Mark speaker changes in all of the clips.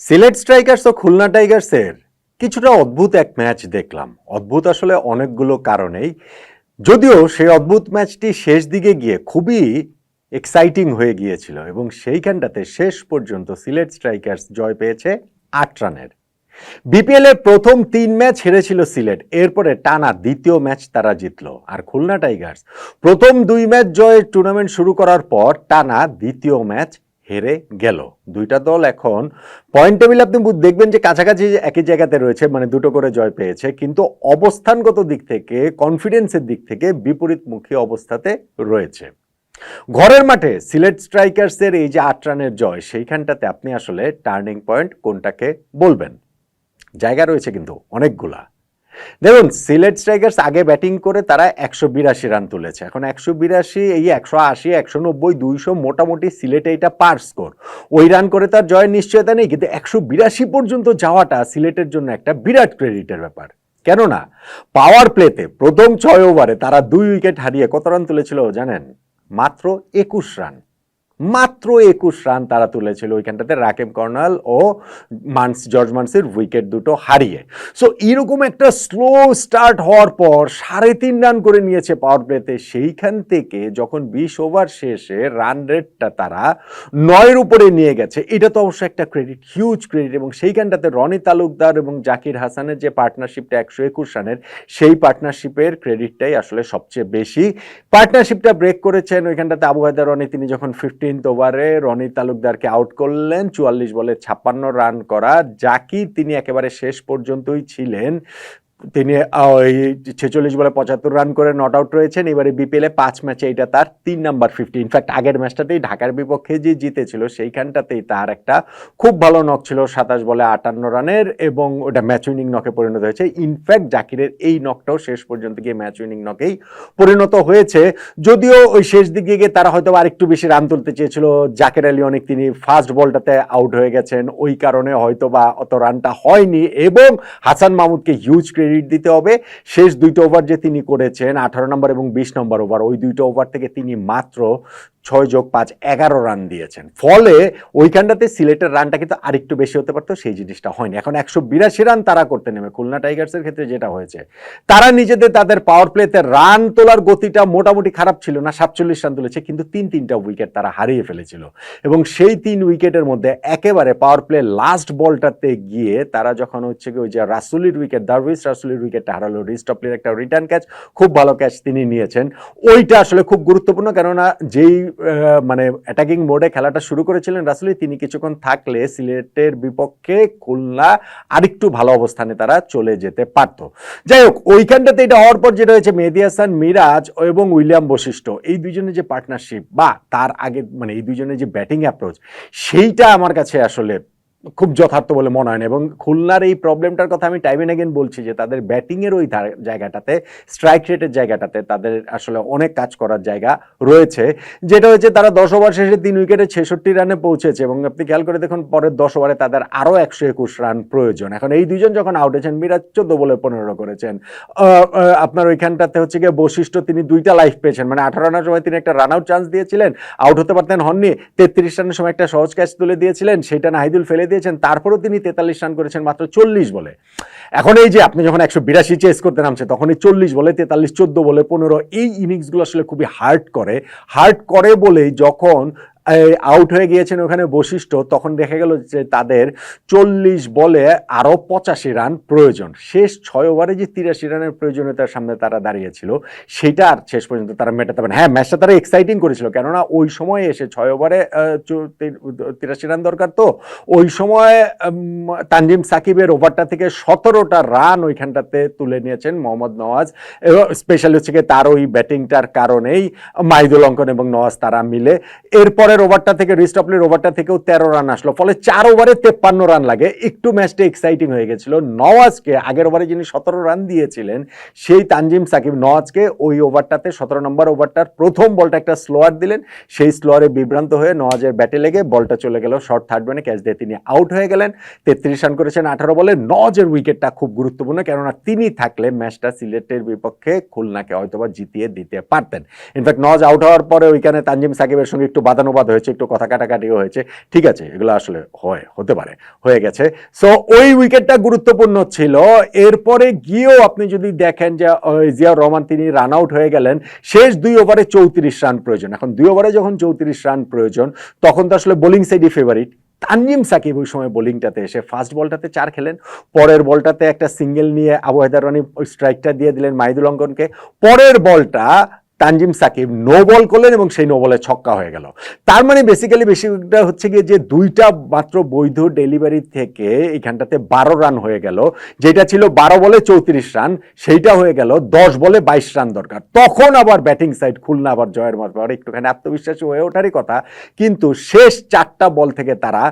Speaker 1: Sylhet strikers ও খুলনা টাইগার্সের কিছুটা অদ্ভুত এক ম্যাচ দেখলাম। অদ্ভুত আসলে অনেকগুলো কারণেই। যদিও সেই অদ্ভুত ম্যাচটি শেষ দিকে গিয়ে খুবই এক্সাইটিং হয়ে গিয়েছিল এবং সেইখানটাতে শেষ পর্যন্ত সিলেট স্ট্রাইকার্স জয় পেয়েছে আট রানের। বিপিএল এর প্রথম তিন ম্যাচ হেরেছিল সিলেট, এরপরে টানা দ্বিতীয় ম্যাচ তারা জিতলো আর খুলনা টাইগার্স প্রথম দুই ম্যাচ জয়ের টুর্নামেন্ট শুরু করার পর টানা দ্বিতীয় ম্যাচ হেরে গেল। দুইটা দল এখন পয়েন্ট টেবিল আপনি দেখবেন যে কাছাকাছি একই জায়গাতে রয়েছে মানে দুটো করে জয় পেয়েছে, কিন্তু অবস্থানগত দিক থেকে কনফিডেন্সের দিক থেকে বিপরীতমুখী অবস্থাতে রয়েছে। ঘরের মাঠে সিলেট স্ট্রাইকার্সের এই যে আট রানের জয়, সেইখানটাতে আপনি আসলে টার্নিং পয়েন্ট কোনটাকে বলবেন? জায়গা রয়েছে কিন্তু অনেকগুলা। দেখুন, সিলেট স্ট্রাইকার্স আগে ব্যাটিং করে তারা একশো বিরাশি রান তুলেছে। এখন একশো বিরাশি, এই একশো আশি, একশো নব্বই, দুইশো মোটামুটি সিলেটে এটা পার স্কোর। ওই রান করে তার জয়ের নিশ্চয়তা নেই, কিন্তু একশো বিরাশি পর্যন্ত যাওয়াটা সিলেটের জন্য একটা বিরাট ক্রেডিটের ব্যাপার। কেননা পাওয়ার প্লেতে প্রথম ছয় ওভারে তারা দুই উইকেট হারিয়ে কত রান তুলেছিল জানেন? মাত্র একুশ রান। মাত্র একুশ রান তারা তুলেছিল ওইখানটাতে রাকেম কর্নাল ও মানস, জর্জ মানসের উইকেট দুটো হারিয়ে। সো এরকম একটা স্লো স্টার্ট হওয়ার পর সাড়ে তিন রান করে নিয়েছে পাওয়ার প্লেতে সেইখান থেকে যখন বিশ ওভার শেষে রান রেটটা তারা নয়ের উপরে নিয়ে গেছে। এটা তো অবশ্যই একটা ক্রেডিট হিউজ ক্রেডিট এবং সেইখানটাতে রনি তালুকদার এবং জাকির হাসানের যে পার্টনারশিপটা একশো একুশ রানের, সেই পার্টনারশিপের ক্রেডিটটাই আসলে সবচেয়ে বেশি। পার্টনারশিপটা ব্রেক করেছেন ওইখানটাতে আবু হায়দার রনি, তিনি যখন ফিফটিন্থ ওভারে রনি তালুকদারকে আউট করলেন, চুয়াল্লিশ বলে ছাপ্পান্ন রান করা। জাকির তিনি একেবারে শেষ পর্যন্তই ছিলেন। তিনি ওই ছেচল্লিশ বলে পঁচাত্তর রান করে নট আউট রয়েছেন। এবারে বিপিএলে পাঁচ ম্যাচে এটা তার তিন নাম্বার ফিফটি ইনফ্যাক্ট আগের ম্যাচটাতেই ঢাকার বিপক্ষে যে জিতেছিল, সেইখানটাতেই তার একটা খুব ভালো নক ছিল, সাতাশ বলে আটান্ন রানের এবং ওটা ম্যাচ উইনিং নকে পরিণত হয়েছে। ইনফ্যাক্ট জাকিরের এই নকটাও শেষ পর্যন্ত গিয়ে ম্যাচ উইনিং নকেই পরিণত হয়েছে। যদিও ওই শেষ দিকে গিয়ে তারা হয়তো আরেকটু বেশি রান তুলতে চেয়েছিল। জাকির আলী অনেক তিনি ফার্স্ট বলটাতে আউট হয়ে গেছেন। ওই কারণে হয়তো বা অত রানটা হয়নি, এবং হাসান মাহমুদকে হিউজ ক্রেডিট দিতে হবে। শেষ দুইটা ওভার যে তিনি করেছেন, আঠারো নম্বর এবং বিশ নম্বর ওভার ওই দুইটা ওভার থেকে তিনি মাত্র ছয় যোগ পাঁচ, এগারো রান দিয়েছেন। ফলে ওইখানটাতে সিলেটের রানটা কিন্তু আরেকটু বেশি হতে পারতো, সেই জিনিসটা হয়নি। এখন একশো বিরাশি রান তারা করতে নেমে, খুলনা টাইগার্সের ক্ষেত্রে যেটা হয়েছে। তারা নিজেদের, তাদের পাওয়ার প্লেতে রান তোলার গতিটা মোটামুটি খারাপ ছিল না, সাতচল্লিশ রান তুলেছে, কিন্তু তিন, তিনটা উইকেট তারা হারিয়ে ফেলেছিল। এবং সেই তিন উইকেটের মধ্যে একেবারে পাওয়ার প্লে লাস্ট বলটাতে গিয়ে তারা যখন হচ্ছে কি ওই যে রাসুলির উইকেট দারভিস রাসুলির উইকেটটা হারালো রিস্টপলির একটা রিটার্ন ক্যাচ খুব ভালো ক্যাচ তিনি নিয়েছেন। ওইটা আসলে খুব গুরুত্বপূর্ণ, কেননা যেই মানে অ্যাটাকিং মোডে খেলাটা শুরু করেছিলেন রাসুলি, তিনি কিছুক্ষণ থাকলে সিলেটের বিপক্ষে খুলনা আরেকটু ভালো অবস্থানে তারা চলে যেতে পারত। যাই হোক, ওইখানটাতে এটা হওয়ার পর যেটা হয়েছে, মেহেদি হাসান, মিরাজ এবং উইলিয়াম বশিষ্ঠ, এই দুজনের যে পার্টনারশিপ বা তার আগে মানে এই দুজনের যে ব্যাটিং অ্যাপ্রোচ সেইটা আমার কাছে আসলে খুব যথার্থ বলে মনে হয় না। এবং খুলনার এই প্রবলেমটার কথা আমি টাইম এন্ড অ্যাগেন বলছি যে, তাদের ব্যাটিংয়ের ওই জায়গাটাতে স্ট্রাইক রেটের জায়গাটাতে তাদের আসলে অনেক কাজ করার জায়গা রয়েছে। যেটা হচ্ছে তারা দশ ওভার শেষে তিন উইকেটে ছেষট্টি রানে পৌঁছেছে। এবং আপনি খেয়াল করে দেখুন, পরের দশ ওভারে তাদের আরও একশো একুশ রান প্রয়োজন। এখন এই দুজন যখন আউট হয়েছেন, মিরাজ চোদ্দ বলে পনেরো করেছেন। আপনার ওইখানটাতে হচ্ছে গিয়ে বৈশিষ্ট্য তিনি দুইটা লাইফ পেয়েছেন। মানে আঠারো রানের সময় তিনি একটা রান আউট চান্স দিয়েছিলেন আউট হতে পারতেন হননি। তেত্রিশ রানের সময় একটা সহজ ক্যাচ তুলে দিয়েছিলেন। সেটা নাহিদুল ফেলে দিয়েছেন, তারপরেও তিনি তেতাল্লিশ রান করেছেন মাত্র চল্লিশ বলে। এখন এই যে আপনি যখন একশো বিরাশি চেস করতে নামছে তখন এই চল্লিশ বলে, তেতাল্লিশ, চোদ্দ বলে, পনেরো, এই ইনিংসগুলো আসলে খুবই হার্ড করে। হার্ট করে বলেই যখন আউট হয়ে গিয়েছেন ওখানে বৈশিষ্ট্য তখন দেখা গেল যে তাদের চল্লিশ বলে আরও পঁচাশি রান প্রয়োজন। শেষ ছয় ওভারে যে তিরাশি রানের প্রয়োজনীয়তার সামনে তারা দাঁড়িয়েছিল, সেটা আর শেষ পর্যন্ত তারা মেটাতে পারে হ্যাঁ ম্যাচটা তারা এক্সাইটিং করেছিল, কেননা ওই সময় এসে ছয় ওভারে তিরাশি রান দরকার তো। ওই সময় তানজিম সাকিবের ওভারটা থেকে সতেরোটা রান ওইখানটাতে তুলে নিয়েছেন মোহাম্মদ নওয়াজ। এবং স্পেশালি হচ্ছে তার ওই ব্যাটিংটার কারণেই মাইদুল অঙ্কন এবং নওয়াজ তারা মিলে। এরপরের ওভারটা থেকে, রিস্টপলের ওভারটা থেকেও তেরো রান আসলো। ফলে চার ওভারে তেপ্পান্ন রান লাগে। একটু ম্যাচটা এক্সাইটিং হয়ে গেছিল। নওয়াজকে আগের ওভারে যিনি সতেরো রান দিয়েছিলেন, সেই তানজিম সাকিব নওয়াজকে ওই ওভারটাতে, সতেরো নম্বর ওভারটার প্রথম বলটা একটা স্লোয়ার দিলেন। সেই স্লোয়ারে বিভ্রান্ত হয়ে নওয়াজের ব্যাটে লেগে বলটা চলে গেল শর্ট থার্ড ম্যানে ক্যাচ দিয়ে তিনি আউট হয়ে গেলেন। তেত্রিশ রান করেছেন আঠারো বলে। নওয়াজের উইকেটটা খুব গুরুত্বপূর্ণ, কেননা তিনি থাকলে ম্যাচটা সিলেটের বিপক্ষে খুলনাকে হয়তোবা জিতিয়ে দিতে পারতেন। ইনফ্যাক্ট নওয়াজ আউট হওয়ার পরে ওইখানে তানজিম সাকিবের সঙ্গে একটু বাদানুবাদ বাদ হয়েছে, একটু কথা কাটাকাটিও হয়েছে। ঠিক আছে, এগুলো আসলে হয়, হতে পারে, হয়ে গেছে। সো ওই উইকেটটা গুরুত্বপূর্ণ ছিল। এরপরে গিয়েও আপনি যদি দেখেন যে জিয়াউর রহমান তিনি রান আউট হয়ে গেলেন, শেষ দুই ওভারে চৌত্রিশ রান প্রয়োজন। এখন দুই ওভারে যখন চৌত্রিশ রান প্রয়োজন, তখন তো আসলে বোলিং সাইডই ফেভারিট তানজিম সাকিব ওই সময় বোলিংটাতে এসে ফার্স্ট বলটাতে চার খেলেন। পরের বলটাতে একটা সিঙ্গেল নিয়ে আবু হায়দার রানি ওই স্ট্রাইকটা দিয়ে দিলেন মাহিদুল অঙ্কনকে। পরের বলটা তানজিম সাকিব নো বল করলেন এবং সেই নো বলে ছক্কা হয়ে গেল। তার মানে বেসিক্যালি বেশিটা হচ্ছে গিয়ে যে দুইটা মাত্র বৈধ ডেলিভারি থেকে এখানটাতে বারো রান হয়ে গেল, যেটা ছিল বারো বলে চৌত্রিশ রান সেইটা হয়ে গেল দশ বলে বাইশ রান দরকার। তখন আবার ব্যাটিং সাইড খুলনা, আবার জয়ের মারবে আর একটুখানি আত্মবিশ্বাসী হয়ে ওঠারই কথা, কিন্তু শেষ চারটা বল থেকে তারা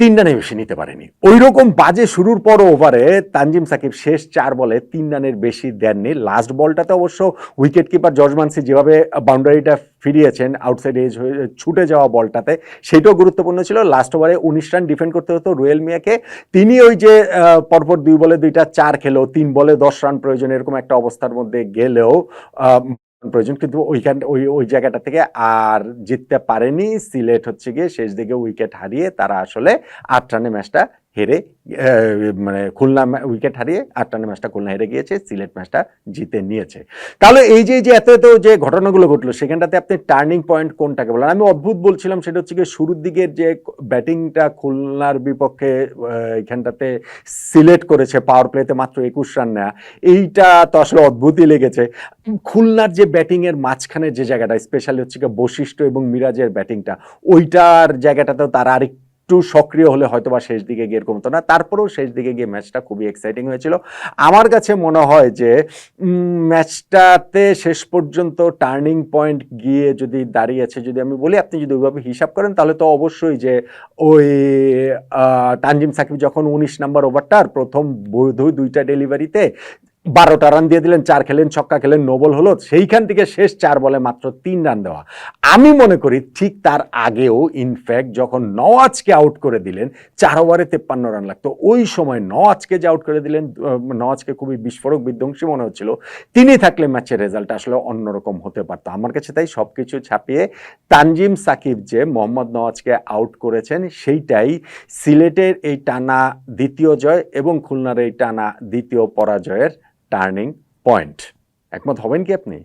Speaker 1: তিন রানে বেশি নিতে পারেনি। ওই রকম বাজে শুরুর পর ওভারে তানজিম সাকিব শেষ চার বলে তিন রানের বেশি দেননি। লাস্ট বলটাতে অবশ্য উইকেট কিপার জর্জ মানসি যেভাবে বাউন্ডারিটা ফিরিয়েছেন, আউটসাইড এজ হয়ে ছুটে যাওয়া বলটাতে, সেটাও গুরুত্বপূর্ণ ছিল। লাস্ট ওভারে উনিশ রান ডিফেন্ড করতে হতো রুয়েল মিয়াকে। তিনি ওই যে পরপর দুই বলে দুইটা চার খেলো তিন বলে দশ রান প্রয়োজন, এরকম একটা অবস্থার মধ্যে গেলেও প্রয়োজন, কিন্তু ওইখান, ওই ওই জায়গাটা থেকে আর জিততে পারেনি সিলেট হচ্ছে গিয়ে শেষ দিকে উইকেট হারিয়ে তারা আসলে আট রানে ম্যাচটা হেরে মানে খুলনা উইকেট হারিয়ে আট রানে ম্যাচটা খুলনা হেরে গিয়েছে, সিলেট ম্যাচটা জিতে নিয়েছে। তাহলে এই যে যে এত এত যে ঘটনাগুলো ঘটলো, সেখানটাতে আপনি টার্নিং পয়েন্ট কোনটাকে বলেন? আমি অদ্ভুত বলছিলাম, সেটা হচ্ছে গিয়ে শুরুর দিকের যে ব্যাটিংটা খুলনার বিপক্ষে এখানটাতে সিলেক্ট করেছে পাওয়ার প্লেতে মাত্র একুশ রান নেওয়া এইটা তো আসলে অদ্ভুতই লেগেছে। খুলনার যে ব্যাটিংয়ের এর মাঝখানে যে জায়গাটা স্পেশালি হচ্ছে গিয়ে বৈশিষ্ট্য এবং মিরাজের ব্যাটিংটা ওইটার জায়গাটাতেও তারা আরেকটু সক্রিয় হলে হয়তো বা শেষ দিকে গিয়ে এরকম হতো না। তারপরেও শেষ দিকে গিয়ে ম্যাচটা খুবই এক্সাইটিং হয়েছিল। আমার কাছে মনে হয় যে ম্যাচটাতে শেষ পর্যন্ত টার্নিং পয়েন্ট গিয়ে যদি দাঁড়িয়েছে, যদি আমি বলি, আপনি যদি ওইভাবে হিসাব করেন, তাহলে তো অবশ্যই যে ওই তানজিম সাকিব যখন উনিশ নাম্বার ওভারটার প্রথম বৈধ দুইটা ডেলিভারিতে বারোটা রান দিয়ে দিলেন, চার খেলেন, ছক্কা খেলেন নোবল হলো। সেইখান থেকে শেষ চার বলে মাত্র তিন রান দেওয়া। আমি মনে করি ঠিক তার আগেও ইনফ্যাক্ট যখন নওয়াজকে আউট করে দিলেন, চার ওভারে তেপ্পান্ন রান লাগতো। ওই সময় নওয়াজকে যে আউট করে দিলেন নওয়াজকে খুবই বিস্ফোরক বিধ্বংসী মনে হচ্ছিল। তিনি থাকলে ম্যাচের রেজাল্ট আসলে অন্যরকম হতে পারতো। আমার কাছে তাই সবকিছু ছাপিয়ে তানজিম সাকিব যে মোহাম্মদ নওয়াজকে আউট করেছেন, সেইটাই সিলেটের এই টানা দ্বিতীয় জয় এবং খুলনার এই টানা দ্বিতীয় পরাজয়ের টার্নিং পয়েন্ট একমত হবেন কি আপনি?